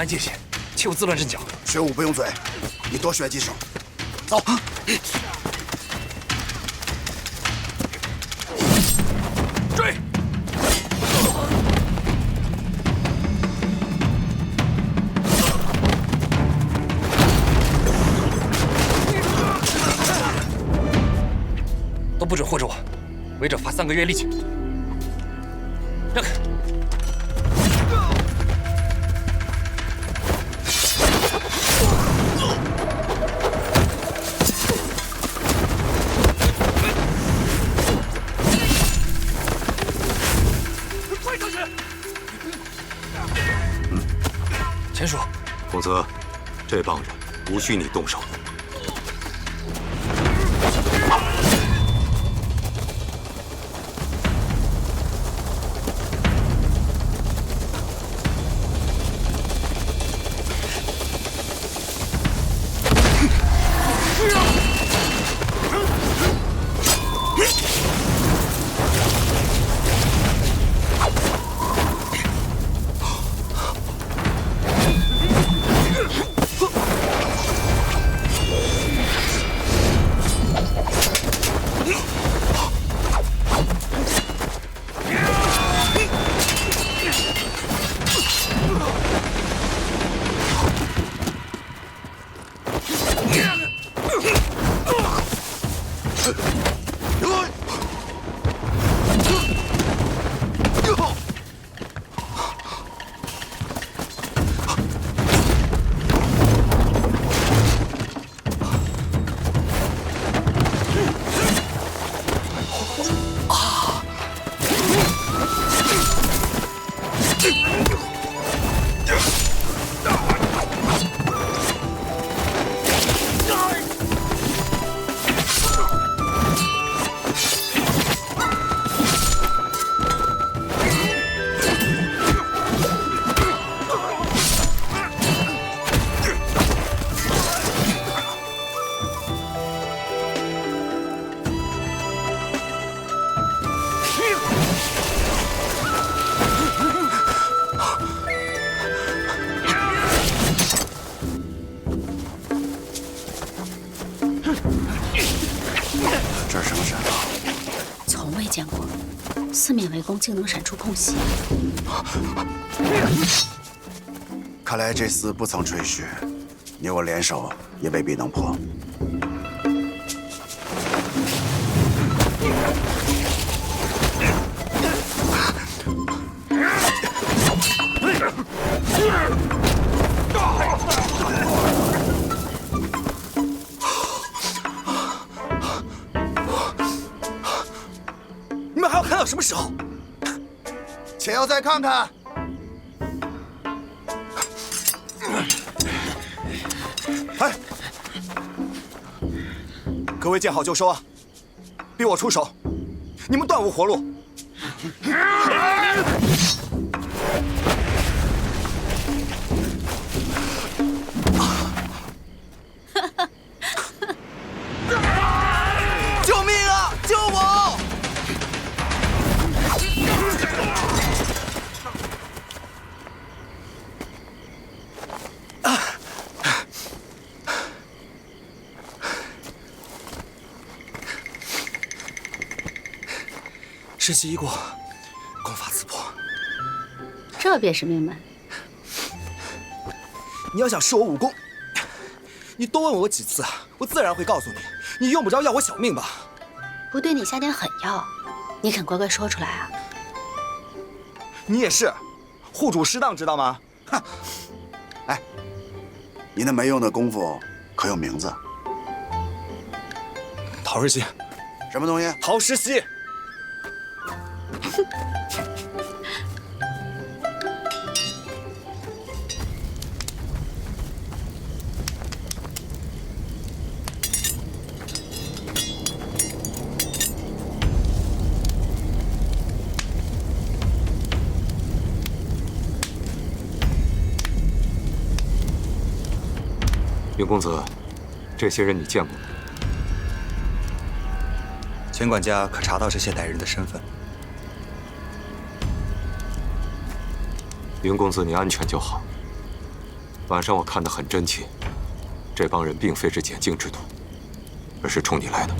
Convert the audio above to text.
安界限，切勿自乱阵脚。学武不用嘴，你多学几手。走。追！都不准护着我，违者罚三个月力气。让开！田叔，公子，这帮人无需你动手。这是什么闪道？从未见过，四面围攻竟能闪出空隙。看来这厮不曾吹嘘，你我联手也未必能破。还要看到什么时候？且要再看看。哎，各位见好就收啊！逼我出手，你们断无活路。救世袭一过，功法自破。这便是命门。你要想试我武功，你多问我几次，我自然会告诉你。你用不着要我小命吧？不对你下点狠药，你肯乖乖说出来啊？你也是，护主失当，知道吗？哼！哎，你那没用的功夫可有名字？陶日新，什么东西？陶石溪。云公子，这些人你见过吗？钱管家可查到这些歹人的身份？云公子，你安全就好。晚上我看得很真切，这帮人并非是捡净之徒，而是冲你来的。